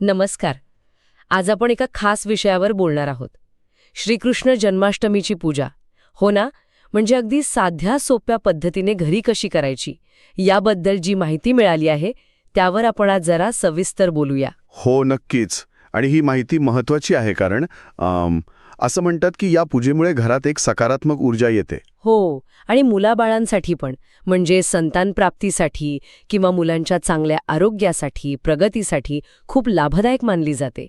नमस्कार. आज आपण एका खास विषयावर बोलणार आहोत. श्रीकृष्ण जन्माष्टमीची पूजा. हो ना? म्हणजे अगदी साध्या सोप्या पद्धतीने घरी कशी करायची? याबद्दल जी माहिती मिळाली आहे त्यावर आपण आज जरा सविस्तर बोलूया. हो नक्कीच. आणि ही माहिती महत्वाची आहे कारण असं म्हणतात की या पूजेमुळे घरात एक सकारात्मक ऊर्जा येते. हो आणि मुलाबाळांसाठी पण म्हणजे संतान प्राप्तीसाठी किंवा मुलांच्या चांगल्या आरोग्यासाठी प्रगतीसाठी खूप लाभदायक मानली जाते.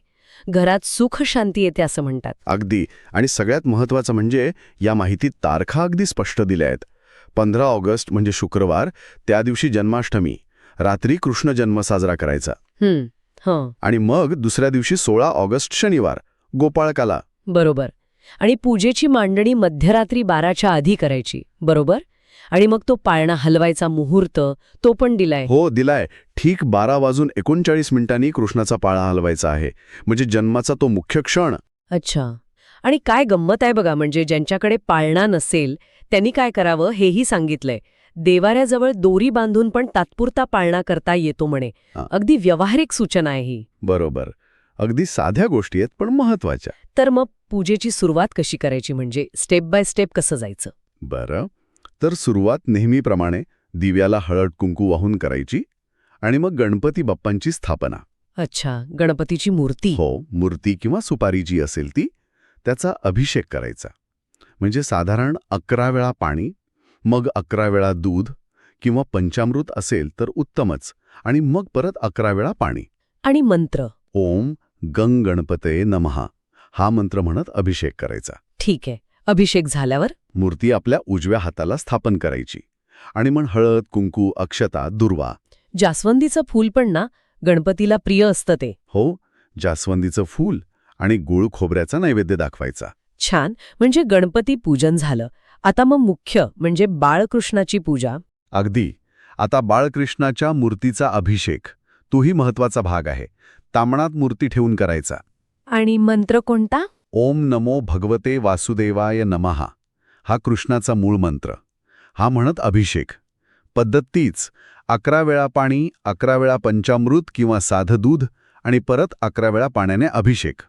घरात सुख शांती येते असं म्हणतात. अगदी. आणि सगळ्यात महत्वाचं म्हणजे या माहितीत तारखा अगदी स्पष्ट दिल्या आहेत. पंधरा ऑगस्ट म्हणजे शुक्रवार त्या दिवशी जन्माष्टमी. रात्री कृष्ण जन्म साजरा करायचा. आणि मग दुसऱ्या दिवशी सोळा ऑगस्ट शनिवार गोपाळकाला. बरोबर. आणि पूजेची मांडणी मध्यरात्री बाराच्या आधी करायची. बरोबर? आणि मग तो पाळणा हलवायचा मुहूर्त तो पण दिलाय. हो दिलाय. ठीक बारा वाजून एकोणचाळीस मिनिटांनी कृष्णाचा पाळा हलवायचा आहे. म्हणजे जन्माचा तो मुख्य क्षण. अच्छा. आणि काय गंमत आहे बघा म्हणजे ज्यांच्याकडे पाळणा नसेल त्यांनी काय करावं हेही सांगितलंय. देवाऱ्याजवळ दोरी बांधून पण तात्पुरता पाळणा करता येतो म्हणे. अगदी व्यावहारिक सूचना आहे ही. बरोबर. अगदी साध्या गोष्टी आहेत पण महत्त्वाच्या तर मग पूजेची सुरुवात कशी करायची म्हणजे स्टेप बाय स्टेप कसं जायचं? बरं. तर सुरुवात नेहमीप्रमाणे दिव्याला हळद कुंकू वाहून करायची आणि मग गणपती बाप्पांची स्थापना. अच्छा गणपतीची मूर्ती. हो मूर्ती किंवा सुपारी जी असेल ती त्याचा अभिषेक करायचा. म्हणजे साधारण अकरा वेळा पाणी मग अकरा वेळा दूध किंवा पंचामृत असेल तर उत्तमच. आणि मग परत अकरा वेळा पाणी. आणि मंत्र. ओम गंग गणपते नमहा. हा मंत्र म्हणत अभिषेक करायचा. ठीक आहे. अभिषेक झाल्यावर? मूर्ती आपल्या उजव्या हाताला स्थापन करायची. आणि मग हळद कुंकू अक्षता दुर्वा. जास्वंदीचं फूल पण ना गणपतीला प्रिय असतं ते. हो जास्वंदीचं फूल आणि गुळ खोबऱ्याचा नैवेद्य दाखवायचा. छान. म्हणजे गणपती पूजन झालं. आता मग मुख्य म्हणजे बाळकृष्णाची पूजा. अगदी. आता बाळकृष्णाच्या मूर्तीचा अभिषेक. तोही महत्त्वाचा भाग आहे. तामणात मूर्ती ठेवून करायचा. आणि मंत्र कोणता? ओम नमो भगवते वासुदेवाय नमहा हा कृष्णाचा मूळ मंत्र. हा म्हणत अभिषेक. पद्धत तीच अकरा वेळा पाणी अकरा वेळा पंचामृत किंवा साधं दूध आणि परत अकरा वेळा पाण्याने अभिषेक.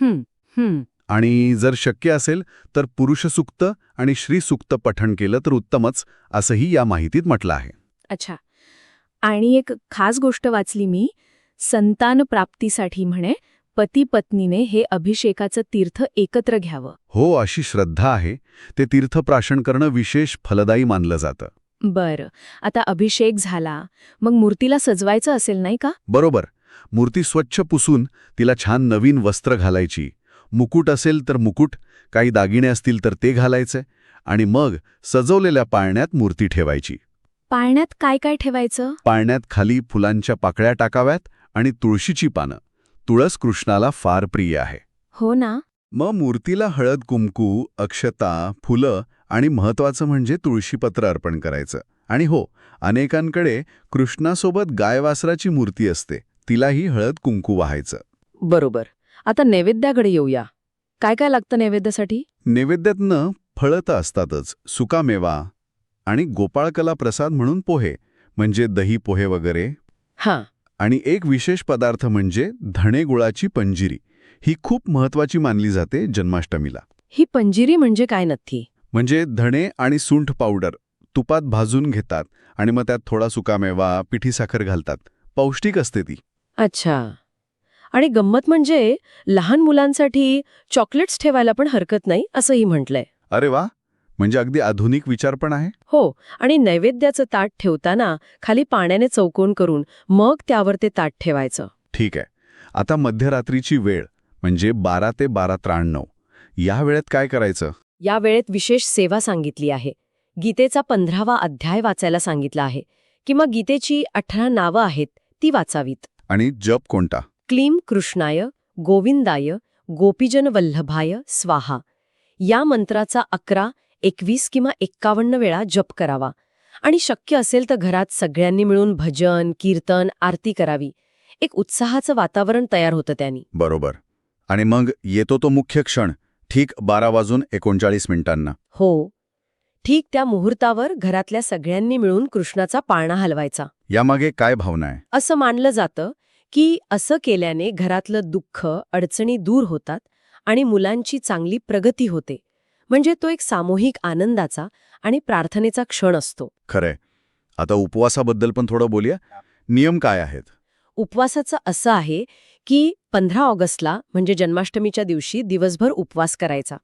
हं, हं. आणि जर शक्य असेल तर पुरुषसूक्त आणि श्रीसूक्त पठण केलं तर उत्तमच असंही या माहितीत म्हटलं आहे. अच्छा. आणि एक खास गोष्ट वाचली मी संतान प्राप्तीसाठी म्हणे पती पत्नीने हे अभिषेकाचं तीर्थ एकत्र घ्यावं. हो अशी श्रद्धा आहे. ते तीर्थप्राशन करणं विशेष फलदायी मानलं जातं. बरं. आता अभिषेक झाला. मग मूर्तीला सजवायचं असेल नाही का? बरोबर. मूर्ती स्वच्छ पुसून तिला छान नवीन वस्त्र घालायची. मुकुट असेल तर मुकुट काही दागिने असतील तर ते घालायचे आणि मग सजवलेल्या पाळण्यात मूर्ती ठेवायची. पाळण्यात काय काय ठेवायचं? पाळण्यात खाली फुलांच्या पाकळ्या टाकाव्यात आणि तुळशीची पानं. तुळस कृष्णाला फार प्रिय आहे. हो ना. मग मूर्तीला हळद कुंकू अक्षता फुलं आणि महत्वाचं म्हणजे तुळशीपत्र अर्पण करायचं. आणि हो अनेकांकडे कृष्णासोबत गायवासराची मूर्ती असते. तिलाही हळद कुंकू वाहायचं. बरोबर. आता नैवेद्याकडे येऊया. काय काय लागतं नैवेद्यासाठी? नैवेद्यातनं फळं तर असतातच सुकामेवा आणि गोपाळकला प्रसाद म्हणून पोहे म्हणजे दही पोहे वगैरे. हां. आणि एक विशेष पदार्थ म्हणजे धणे गुळाची पंजिरी. ही खूप महत्वाची मानली जाते जन्माष्टमीला. ही पंजिरी म्हणजे काय नक्की? म्हणजे धणे आणि सुंठ पावडर तुपात भाजून घेतात आणि मग त्यात थोडा सुकामेवा पिठी साखर घालतात. पौष्टिक असते ती. अच्छा. आणि गंमत म्हणजे लहान मुलांसाठी चॉकलेट्स ठेवायला पण हरकत नाही असंही म्हटलंय. अरे वा! म्हणजे अगदी आधुनिक विचार पण आहे? हो आणि नैवेद्याचं ताट ठेवताना खाली पाण्याने चौकोन करून मग त्यावर ते ताट ठेवायचं. ठीक आहे. आता मध्यरात्रीची वेळ म्हणजे बारा ते बारा त्र्याण्णव. या वेळेत काय करायचं? या वेळेत विशेष सेवा सांगितली आहे. गीतेचा पंधरावा अध्याय वाचायला सांगितला आहे. किंवा गीतेची अठरा नावं आहेत ती वाचावीत. आणि जप कोणता? क्लीम कृष्णाय गोविंदाय गोपीजन वल्लभाय स्वाहा. या मंत्राचा अकरा एकवीस किंवा एक्कावन्न वेळा जप करावा. आणि शक्य असेल तर घरात सगळ्यांनी मिळून भजन कीर्तन आरती करावी. एक उत्साहाचं वातावरण तयार होतं त्यांनी. बरोबर. आणि मग येतो तो मुख्य क्षण ठीक बारा वाजून एकोणचाळीस मिनिटांना. हो. ठीक त्या मुहूर्तावर घरातल्या सगळ्यांनी मिळून कृष्णाचा पाळणा हलवायचा. यामागे काय भावना आहे? असं मानलं जातं की असं केल्याने घरातलं दुःख अडचणी दूर होतात आणि मुलांची चांगली प्रगती होते. म्हणजे तो एक सामूहिक आनंदाचा आणि प्रार्थनेचा क्षण असतो. खरंय. आता उपवासाबद्दल पण थोडं बोलूया. नियम काय आहेत? उपवासाचं असं आहे की पंधरा ऑगस्टला म्हणजे जन्माष्टमीच्या दिवशी दिवसभर उपवास करायचा.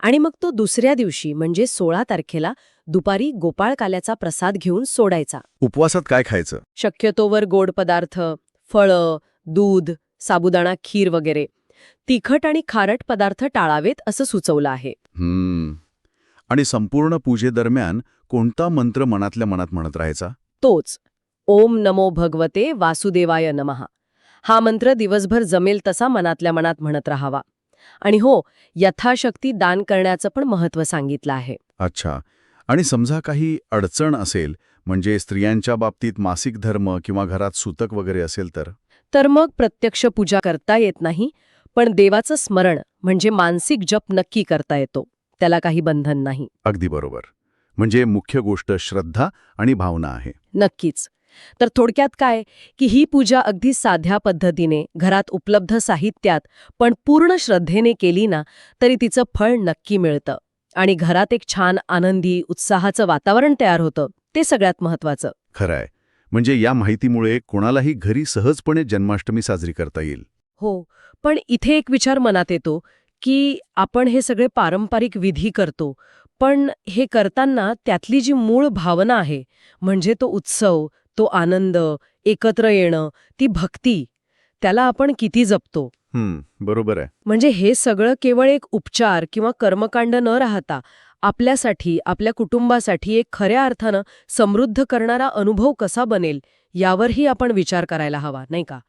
आणि मग तो दुसऱ्या दिवशी म्हणजे सोळा तारखेला दुपारी गोपाळकाल्याचा प्रसाद घेऊन सोडायचा. उपवासात काय खायचं? शक्यतोवर गोड पदार्थ फळं दूध साबुदाणा खीर वगैरे. तिखट आणि खारट पदार्थ टाळावेत असं सुचवलं आहे. हम्म. आणि संपूर्ण पूजेदरम्यान कोणता मंत्र मनातल्या मनात म्हणत राहायचा? तोच. ओम नमो भगवते वासुदेवाय नमः. हा मंत्र दिवसभर जमेल तसा मनातल्या मनात म्हणत राहावा. आणि हो यथाशक्ती दान करण्याचं पण महत्त्व सांगितलं आहे. अच्छा. आणि समजा काही अडचण असेल म्हणजे स्त्रियांच्या बाबतीत मासिक धर्म किंवा घरात सूतक वगैरे असेल तर? तर मग प्रत्यक्ष पूजा करता येत नाही पण देवाचं स्मरण म्हणजे मानसिक जप नक्की करता येतो त्याला काही बंधन नाही. अगदी बरोबर. म्हणजे मुख्य गोष्ट श्रद्धा आणि भावना आहे. नक्कीच. तर थोडक्यात काय की ही पूजा अगदी साध्या पद्धतीने घरात उपलब्ध साहित्यात पण पूर्ण श्रद्धेने केली ना तरी तिचं फळ नक्की मिळतं. आणि घरात एक छान आनंदी उत्साहाचं वातावरण तयार होतं. ते सगळ्यात महत्वाचं खरंय. म्हणजे या माहितीमुळे कोणालाही घरी सहजपणे जन्माष्टमी साजरी करता येईल. हो पण इथे एक विचार मनात येतो की आपण हे सगळे पारंपरिक विधी करतो पण हे करताना त्यातली जी मूळ भावना आहे म्हणजे तो उत्सव तो आनंद एकत्र येणं ती भक्ती त्याला आपण किती जपतो? हम्म बरोबर आहे. म्हणजे हे सगळं केवळ एक उपचार किंवा कर्मकांड न राहता आपल्यासाठी आपल्या कुटुंबासाठी एक खऱ्या अर्थानं समृद्ध करणारा अनुभव कसा बनेल यावरही आपण विचार करायला हवा नाही का?